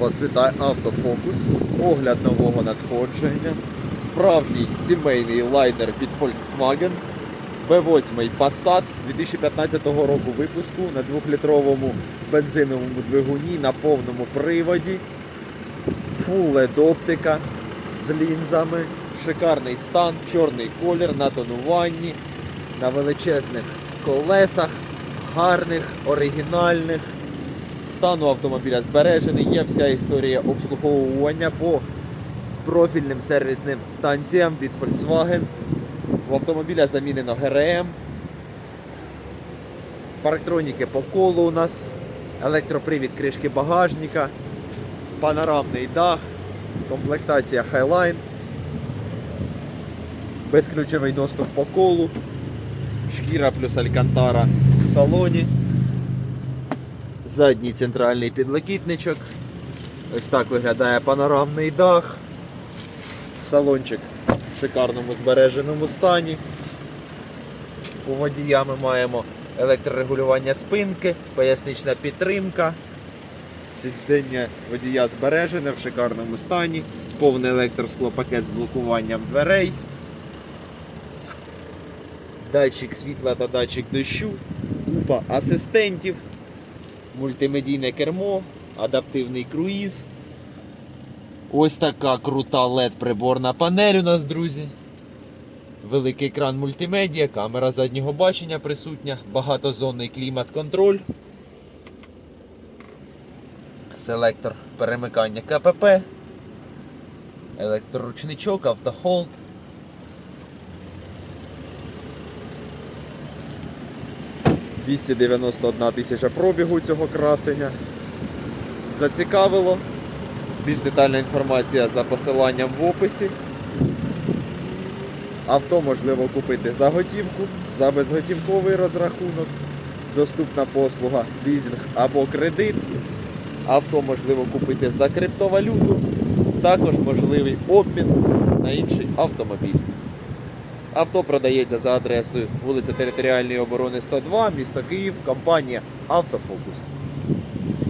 Вас вітає автофокус, огляд нового надходження, справжній сімейний лайнер від Volkswagen, B8 Passat 2015 року випуску на 2-літровому бензиновому двигуні на повному приводі, Full LED оптика з лінзами, шикарний стан, чорний колір на тонуванні, на величезних колесах, гарних, оригінальних. Стан у автомобіля збережений, є вся історія обслуговування по профільним сервісним станціям від Volkswagen. В автомобіля замінено ГРМ. Парктроніки по колу у нас, електропривід кришки багажника, панорамний дах, комплектація Highline, безключовий доступ по колу, шкіра плюс алькантара в салоні. Задній центральний підлокітничок. Ось так виглядає панорамний дах. Салончик в шикарному збереженому стані. У водія ми маємо електрорегулювання спинки, пояснична підтримка. Сидіння водія збережене в шикарному стані. Повний електросклопакет з блокуванням дверей. Датчик світла та датчик дощу. Купа асистентів мультимедійне кермо, адаптивний круїз. Ось така крута LED приборна панель у нас, друзі. Великий екран мультимедіа, камера заднього бачення присутня, багатозонний клімат-контроль. Селектор перемикання КПП, електроручничок, автохолд. – 291 тисяча пробігу цього красення. Зацікавило. Більш детальна інформація за посиланням в описі. Авто можливо купити за готівку, за безготівковий розрахунок, доступна послуга лізинг або кредит. Авто можливо купити за криптовалюту, також можливий обмін на інший автомобіль. Авто продається за адресою вулиця Територіальної оборони 102, місто Київ, компанія Автофокус.